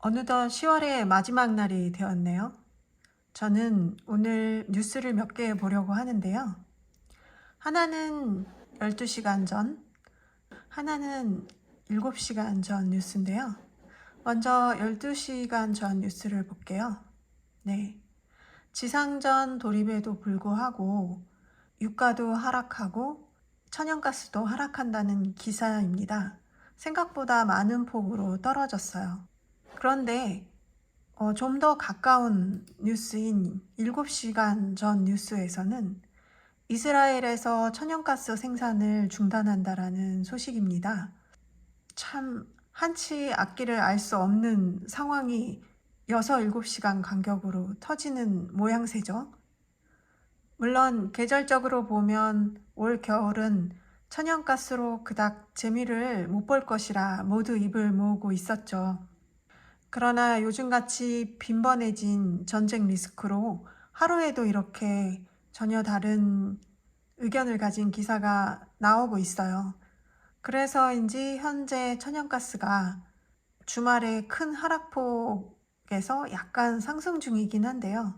어느덧 10월의 마지막 날이 되었네요. 저는 오늘 뉴스를 몇 개 보려고 하는데요. 하나는 12시간 전, 하나는 7시간 전 뉴스인데요. 먼저 12시간 전 뉴스를 볼게요. 네. 지상전 돌입에도 불구하고 유가도 하락하고 천연가스도 하락한다는 기사입니다. 생각보다 많은 폭으로 떨어졌어요. 그런데 어, 좀 더 가까운 뉴스인 7시간 전 뉴스에서는 이스라엘에서 천연가스 생산을 중단한다라는 소식입니다. 참 한치 앞길을 알 수 없는 상황이 6, 7시간 간격으로 터지는 모양새죠. 물론 계절적으로 보면 올 겨울은 천연가스로 그닥 재미를 못 볼 것이라 모두 입을 모으고 있었죠. 그러나 요즘같이 빈번해진 전쟁 리스크로 하루에도 이렇게 전혀 다른 의견을 가진 기사가 나오고 있어요. 그래서인지 현재 천연가스가 주말에 큰 하락폭에서 약간 상승 중이긴 한데요.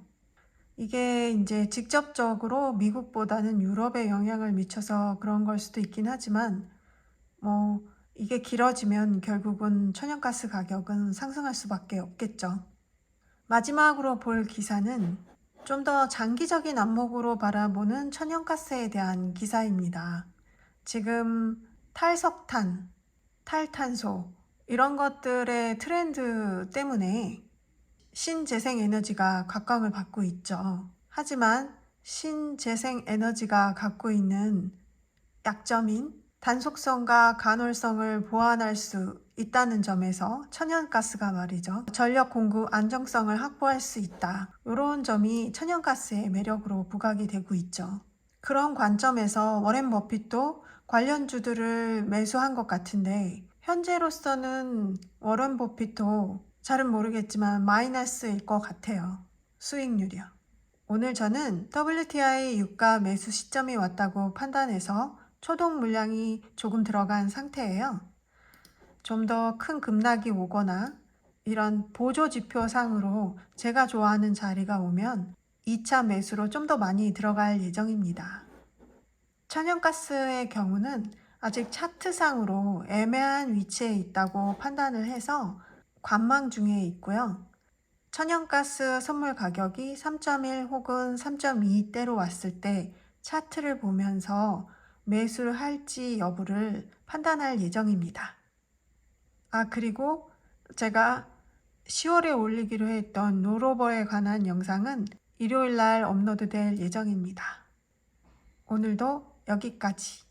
이게 이제 직접적으로 미국보다는 유럽에 영향을 미쳐서 그런 걸 수도 있긴 하지만 뭐 이게 길어지면 결국은 천연가스 가격은 상승할 수밖에 없겠죠. 마지막으로 볼 기사는 좀 더 장기적인 안목으로 바라보는 천연가스에 대한 기사입니다. 지금 탈석탄, 탈탄소 이런 것들의 트렌드 때문에 신재생 에너지가 각광을 받고 있죠. 하지만 신재생 에너지가 갖고 있는 약점인 단속성과 간헐성을 보완할 수 있다는 점에서 천연가스가 말이죠. 전력 공급 안정성을 확보할 수 있다. 이런 점이 천연가스의 매력으로 부각이 되고 있죠. 그런 관점에서 워렌 버핏도 관련 주들을 매수한 것 같은데 현재로서는 워렌 버핏도 잘은 모르겠지만 마이너스일 것 같아요. 수익률이요. 오늘 저는 WTI 유가 매수 시점이 왔다고 판단해서 초동 물량이 조금 들어간 상태예요. 좀 더 큰 급락이 오거나 이런 보조 지표상으로 제가 좋아하는 자리가 오면 2차 매수로 좀 더 많이 들어갈 예정입니다. 천연가스의 경우는 아직 차트상으로 애매한 위치에 있다고 판단을 해서 관망 중에 있고요. 천연가스 선물 가격이 3.1 혹은 3.2대로 왔을 때 차트를 보면서 매수를 할지 여부를 판단할 예정입니다. 아, 그리고 제가 10월에 올리기로 했던 롤오버에 관한 영상은 일요일 날 업로드 될 예정입니다. 오늘도 여기까지.